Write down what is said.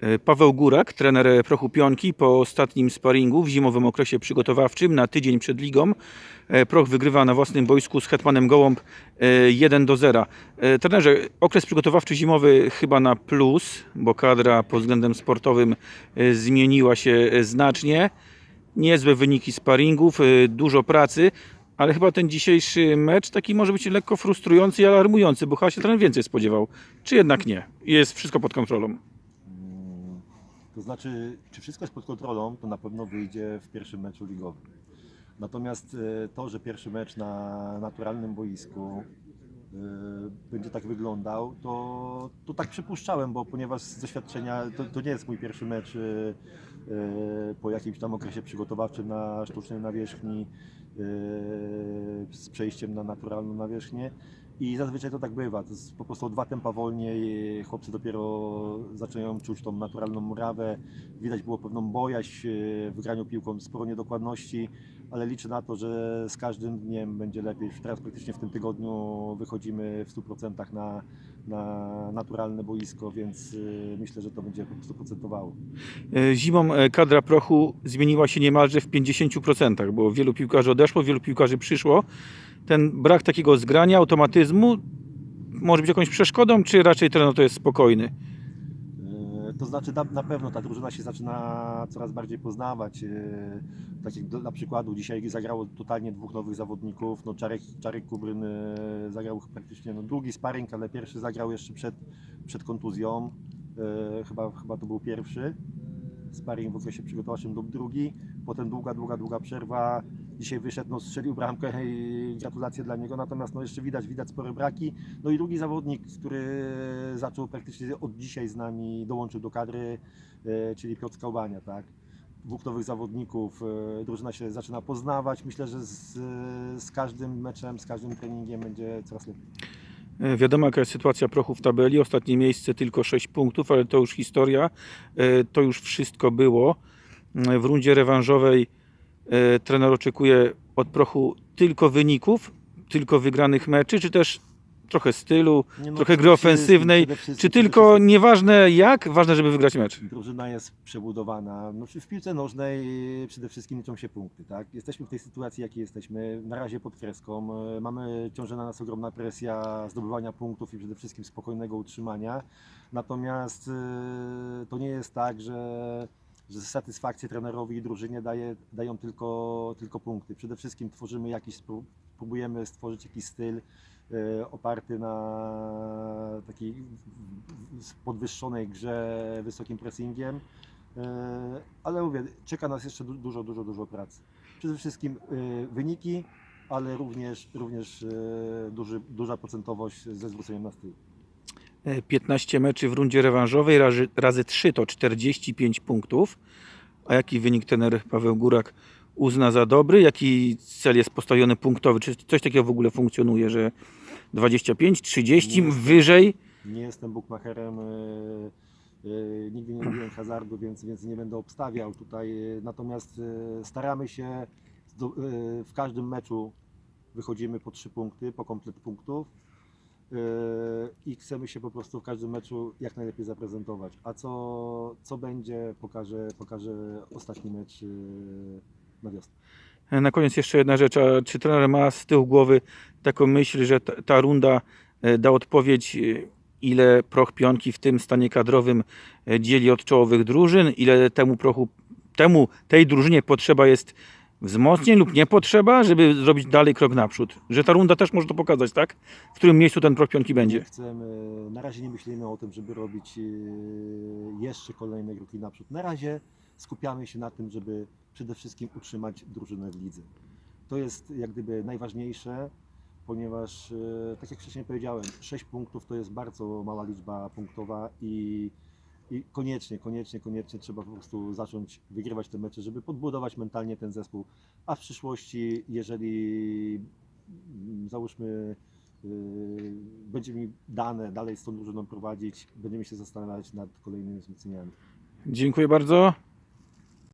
E, Paweł Górak, trener Prochu Pionki po ostatnim sparingu w zimowym okresie przygotowawczym na tydzień przed ligą. E, Proch wygrywa na własnym boisku z Hetmanem Gołąb e, 1 do 0. E, Trenerze, okres przygotowawczy zimowy chyba na plus, bo kadra pod względem sportowym e, zmieniła się e, znacznie. Niezłe wyniki sparingów, e, dużo pracy, ale chyba ten dzisiejszy mecz taki może być lekko frustrujący i alarmujący, bo chyba się trener więcej spodziewał. Czy jednak nie? Jest wszystko pod kontrolą. To znaczy, czy wszystko jest pod kontrolą, to na pewno wyjdzie w pierwszym meczu ligowym. Natomiast e, to, że pierwszy mecz na naturalnym boisku e, będzie tak wyglądał, to, to tak przypuszczałem, bo ponieważ z doświadczenia to, to nie jest mój pierwszy mecz e, po jakimś tam okresie przygotowawczym na sztucznej nawierzchni z przejściem na naturalną nawierzchnię. I zazwyczaj to tak bywa. To jest po prostu dwa tempa wolniej. Chłopcy dopiero zaczynają czuć tą naturalną murawę. Widać było pewną bojaźń e, w graniu piłką, sporo niedokładności, ale liczę na to, że z każdym dniem będzie lepiej. Teraz praktycznie w tym tygodniu wychodzimy w 100% na, na naturalne boisko, więc e, myślę, że to będzie po prostu procentowało. E, Zimą kadra prochu zmieniła się niemalże w 50%, bo wielu piłkarzy odeszło, wielu piłkarzy przyszło. Ten brak takiego zgrania, automatyzmu może być jakąś przeszkodą, czy raczej trener to jest spokojny? E, To znaczy na, pewno ta drużyna się zaczyna coraz bardziej poznawać. E, Tak jak na przykładu dzisiaj zagrało totalnie dwóch nowych zawodników. No Czarek, Czarek Kubryn e, zagrał praktycznie no, długi sparring, ale pierwszy zagrał jeszcze przed, przed kontuzją. Chyba, chyba to był pierwszy sparring w okresie przygotowawczym lub drugi. Potem długa, długa, długa przerwa. Dzisiaj wyszedł, no, strzelił bramkę i gratulacje dla niego. Natomiast no, jeszcze widać, widać spore braki. No i drugi zawodnik, który zaczął praktycznie od dzisiaj z nami, dołączył do kadry, e, czyli Piotr Skałbania, tak? Dwóch nowych zawodników, e, drużyna się zaczyna poznawać. Myślę, że z, z każdym meczem, z każdym treningiem będzie coraz lepiej. E, Wiadomo jaka jest sytuacja prochu w tabeli. Ostatnie miejsce tylko 6 punktów, ale to już historia. To już wszystko było. W rundzie rewanżowej trener oczekuje od prochu tylko wyników, tylko wygranych meczy, czy też trochę stylu, Nie no, trochę gry ofensywnej, wszystkim- czy tylko nieważne jak, ważne, żeby wygrać mecz. Drużyna jest przebudowana. No, w piłce nożnej przede wszystkim liczą się punkty. Tak? Jesteśmy w tej sytuacji, jakiej jesteśmy. Na razie pod kreską. E, Mamy ciąży na nas ogromna presja zdobywania punktów i przede wszystkim spokojnego utrzymania. Natomiast e, to nie jest tak, że, że satysfakcję trenerowi i drużynie daje, dają tylko, tylko punkty. Przede wszystkim tworzymy jakiś, próbujemy stworzyć jakiś styl e, oparty na takiej podwyższonej grze wysokim pressingiem. E, Ale mówię, czeka nas jeszcze du- dużo, dużo, dużo pracy. Przede wszystkim e, wyniki, ale również, również duży, duża procentowość ze zwróceniem na styl. E, 15 meczy w rundzie rewanżowej razy, razy 3 to 45 punktów. A jaki wynik trener Paweł Górak uzna za dobry? Jaki cel jest postawiony punktowy? Czy coś takiego w ogóle funkcjonuje, że 25, 30, Nie wyżej? Nie jestem bukmacherem, e, e, nigdy nie lubiłem hazardu, więc, więc nie będę obstawiał tutaj. Natomiast e, staramy się e, w każdym meczu wychodzimy po trzy punkty, po komplet punktów i chcemy się po prostu w każdym meczu jak najlepiej zaprezentować. A co, co będzie, pokaże, pokaże ostatni mecz e, na wiosnę. E, Na koniec jeszcze jedna rzecz. A czy trener ma z tyłu głowy taką myśl, że ta, ta runda e, da odpowiedź, e, ile proch pionki w tym stanie kadrowym dzieli od czołowych drużyn, ile temu prochu, temu, tej drużynie potrzeba jest wzmocnień lub nie potrzeba, żeby zrobić dalej krok naprzód. Że ta runda też może to pokazać, tak? W którym miejscu ten proch pionki Nie będzie. chcemy, na razie nie myślimy o tym, żeby robić e, jeszcze kolejne kroki naprzód. Na razie skupiamy się na tym, żeby przede wszystkim utrzymać drużynę w lidze. To jest jak gdyby najważniejsze, ponieważ e, tak jak wcześniej powiedziałem, 6 punktów to jest bardzo mała liczba punktowa i, i koniecznie, koniecznie, koniecznie trzeba po prostu zacząć wygrywać te mecze, żeby podbudować mentalnie ten zespół, a w przyszłości, jeżeli mm, załóżmy Yy, będzie mi dane dalej z tą drużyną prowadzić, będziemy się zastanawiać nad kolejnymi wzmocnieniami. Dziękuję bardzo.